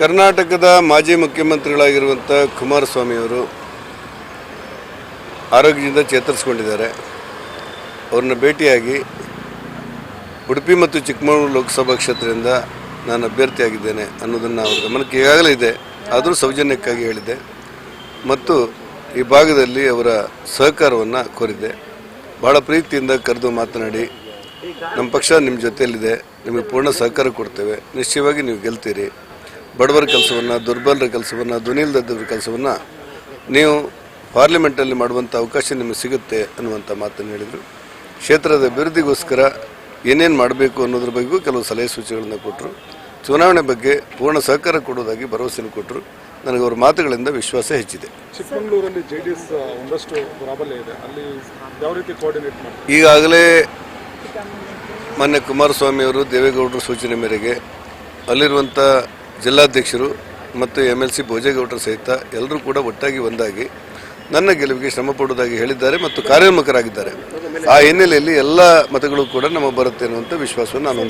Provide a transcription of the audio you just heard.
ಕರ್ನಾಟಕದ ಮಾಜಿ ಮುಖ್ಯಮಂತ್ರಿಗಳಾಗಿರುವಂಥ ಕುಮಾರಸ್ವಾಮಿಯವರು ಆರೋಗ್ಯದಿಂದ ಚೇತರಿಸಿಕೊಂಡಿದ್ದಾರೆ. ಅವ್ರನ್ನ ಭೇಟಿಯಾಗಿ ಉಡುಪಿ ಮತ್ತು ಚಿಕ್ಕಮಗಳೂರು ಲೋಕಸಭಾ ಕ್ಷೇತ್ರದಿಂದ ನಾನು ಅಭ್ಯರ್ಥಿಯಾಗಿದ್ದೇನೆ ಅನ್ನೋದನ್ನು ಅವ್ರ ಗಮನಕ್ಕೆ ಈಗಾಗಲೇ ಇದೆ. ಆದರೂ ಸೌಜನ್ಯಕ್ಕಾಗಿ ಹೇಳಿದೆ ಮತ್ತು ಈ ಭಾಗದಲ್ಲಿ ಅವರ ಸಹಕಾರವನ್ನು ಕೋರಿದ್ದೆ. ಭಾಳ ಪ್ರೀತಿಯಿಂದ ಕರೆದು ಮಾತನಾಡಿ ನಮ್ಮ ಪಕ್ಷ ನಿಮ್ಮ ಜೊತೆಯಲ್ಲಿದೆ. ನಿಮಗೆ ಪೂರ್ಣ ಸಹಕಾರ ಕೊಡ್ತೇವೆ. ನಿಶ್ಚಯವಾಗಿ ನೀವು ಗೆಲ್ತೀರಿ. ಬಡವರ ಕೆಲಸವನ್ನು ದುರ್ಬಲರ ಕೆಲಸವನ್ನು ಧ್ವನಿಲ್ದದ್ದವ್ರ ಕೆಲಸವನ್ನು ನೀವು ಪಾರ್ಲಿಮೆಂಟಲ್ಲಿ ಮಾಡುವಂಥ ಅವಕಾಶ ನಿಮಗೆ ಸಿಗುತ್ತೆ ಅನ್ನುವಂಥ ಮಾತನ್ನು ಹೇಳಿದರು. ಕ್ಷೇತ್ರದ ಅಭಿವೃದ್ಧಿಗೋಸ್ಕರ ಏನೇನು ಮಾಡಬೇಕು ಅನ್ನೋದ್ರ ಬಗ್ಗೆಯೂ ಕೆಲವು ಸಲಹೆ ಸೂಚನೆಗಳನ್ನು ಕೊಟ್ಟರು ಚುನಾವಣೆ ಬಗ್ಗೆ ಪೂರ್ಣ ಸಹಕಾರ ಕೊಡೋದಾಗಿ ಭರವಸೆಯನ್ನು ಕೊಟ್ಟರು ನನಗೆ ಅವರ ಮಾತುಗಳಿಂದ ವಿಶ್ವಾಸ ಹೆಚ್ಚಿದೆ. ಚಿಕ್ಕಮಗಳೂರಲ್ಲಿ ಜೆ ಡಿ ಎಸ್ ಒಂದಷ್ಟು ಪ್ರಾಬಲ್ಯ ಇದೆ. ಅಲ್ಲಿ ಯಾವ ರೀತಿ ಕೋಆರ್ಡಿನೇಟ್ ಈಗಾಗಲೇ ಮಾನ್ಯ ಕುಮಾರಸ್ವಾಮಿ ಅವರು ದೇವೇಗೌಡರ ಸೂಚನೆ ಮೇರೆಗೆ ಅಲ್ಲಿರುವಂಥ ಜಿಲ್ಲಾಧ್ಯಕ್ಷರು ಮತ್ತು ಎಂ ಎಲ್ ಸಿ ಭೋಜೇಗೌಡರ ಸಹಿತ ಎಲ್ಲರೂ ಕೂಡ ಒಟ್ಟಾಗಿ ಒಂದಾಗಿ ನನ್ನ ಗೆಲುವಿಗೆ ಶ್ರಮ ಪಡುವುದಾಗಿ ಹೇಳಿದ್ದಾರೆ ಮತ್ತು ಕಾರ್ಯೋನ್ಮುಖರಾಗಿದ್ದಾರೆ. ಆ ಹಿನ್ನೆಲೆಯಲ್ಲಿ ಎಲ್ಲ ಮತಗಳು ಕೂಡ ನಮ್ಮ ಬರುತ್ತೆ ಅನ್ನುವಂಥ ವಿಶ್ವಾಸವನ್ನು ನಾನು